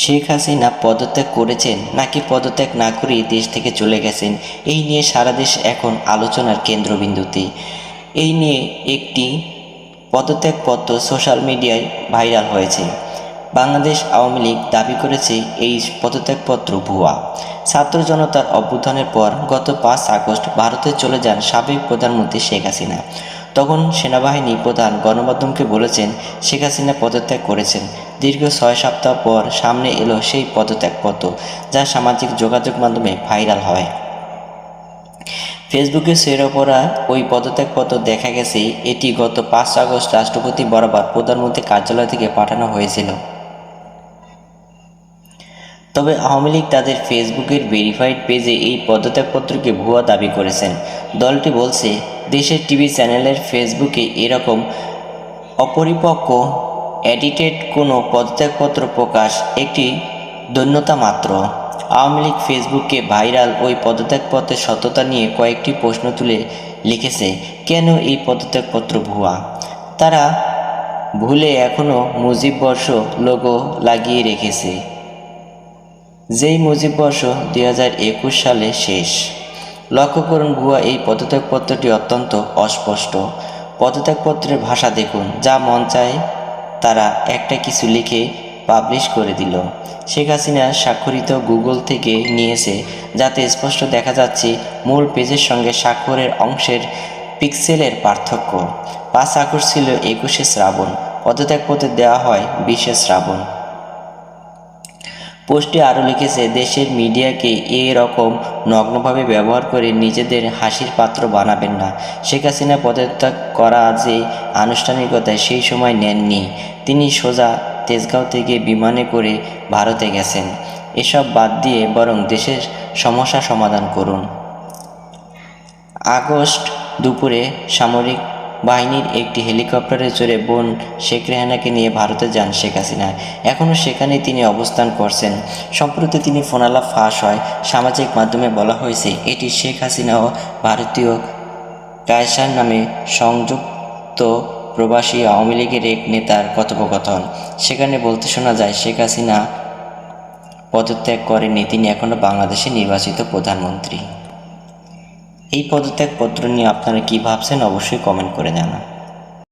শেখ হাসিনা পদত্যাগ করেছেন নাকি পদত্যাগ না করেই দেশ থেকে চলে গেছেন, এই নিয়ে সারা দেশ এখন আলোচনার কেন্দ্রবিন্দুতে। এই নিয়ে একটি পদত্যাগপত্র সোশ্যাল মিডিয়ায় ভাইরাল হয়েছে। বাংলাদেশ আওয়ামী লীগ দাবি করেছে এই পদত্যাগপত্র ভুয়া। ছাত্র জনতার অভ্যুত্থানের পর গত পাঁচ আগস্ট ভারতে চলে যান সাবেক প্রধানমন্ত্রী শেখ হাসিনা। তখন সেনাবাহিনী প্রধান গণমাধ্যমকে বলেছেন, শেখ হাসিনা পদত্যাগ করেছেন। দীর্ঘ ছয় সপ্তাহ পর সামনে এলো সেই পদত্যাগপত্র, যা সামাজিক যোগাযোগ মাধ্যমে ভাইরাল হয়। ফেসবুকে সেরোপরা ওই পদত্যাগপত্র দেখা গেছে, এটি গত পাঁচ আগস্ট রাষ্ট্রপতি বরাবর প্রধানমন্ত্রী কার্যালয় থেকে পাঠানো হয়েছিল। তবে আওয়ামী লীগ তাদের ফেসবুকের ভেরিফাইড পেজে এই পদত্যাগপত্রকে ভুয়া দাবি করেছেন। দলটি বলছে, দেশের টিভি চ্যানেলের ফেসবুকে এরকম অপরিপক্ক, এডিটেড কোনো পদত্যাগপত্র প্রকাশ একটি দৈন্যতা মাত্র। আওয়ামী লীগ ফেসবুকে ভাইরাল ওই পদত্যাগপত্রের সত্যতা নিয়ে কয়েকটি প্রশ্ন তুলে লিখেছে, কেন এই পদত্যাগপত্র ভুয়া? তারা ভুলে এখনও মুজিব বর্ষ লোগো লাগিয়ে রেখেছে। যেই মুজিব বর্ষ দুই হাজার একুশ সালে শেষ। লক্ষ্য করুন ভুয়া এই পদত্যাগপত্রটি অত্যন্ত অস্পষ্ট। পদত্যাগপত্রের ভাষা দেখুন, যা মন চায় তারা একটা কিছু লিখে পাবলিশ করে দিল। শেখ হাসিনা স্বাক্ষরিত গুগল থেকে নিয়েছে, যাতে স্পষ্ট দেখা যাচ্ছে মূল পেজের সঙ্গে স্বাক্ষরের অংশের পিক্সেলের পার্থক্য। পাঁচ আগস্ট ছিল একুশে শ্রাবণ, পদত্যাগপত্রে দেওয়া হয় বিশে শ্রাবণ। পোস্টে আরও লিখেছে, দেশের মিডিয়াকে এরকম নগ্নভাবে ব্যবহার করে নিজেদের হাসির পাত্র বানাবেন না। শেখ হাসিনা পদত্যাগ করা যে আনুষ্ঠানিকতায় সেই সময় নেননি, তিনি সোজা তেজগাঁও থেকে বিমানে করে ভারতে গেছেন। এসব বাদ দিয়ে বরং দেশের সমস্যা সমাধান করুন। আগস্ট দুপুরে সামরিক বাহিনীর একটি হেলিকপ্টারে চড়ে বোন শেখ রেহানাকে নিয়ে ভারতে যান শেখ হাসিনা। এখনও সেখানে তিনি অবস্থান করছেন। সম্প্রতি তিনি ফোনালা ফাঁস হয়, সামাজিক মাধ্যমে বলা হয়েছে, এটি শেখ হাসিনা ও ভারতীয় কায়সার নামে সংযুক্ত প্রবাসী আওয়ামী লীগের এক নেতার কথোপকথন। সেখানে বলতে শোনা যায়, শেখ হাসিনা পদত্যাগ করেননি, তিনি এখনও বাংলাদেশের নির্বাচিত প্রধানমন্ত্রী। এই পদত্যাগপত্র নিয়ে আপনারা কী ভাবছেন অবশ্যই কমেন্ট করে জানান।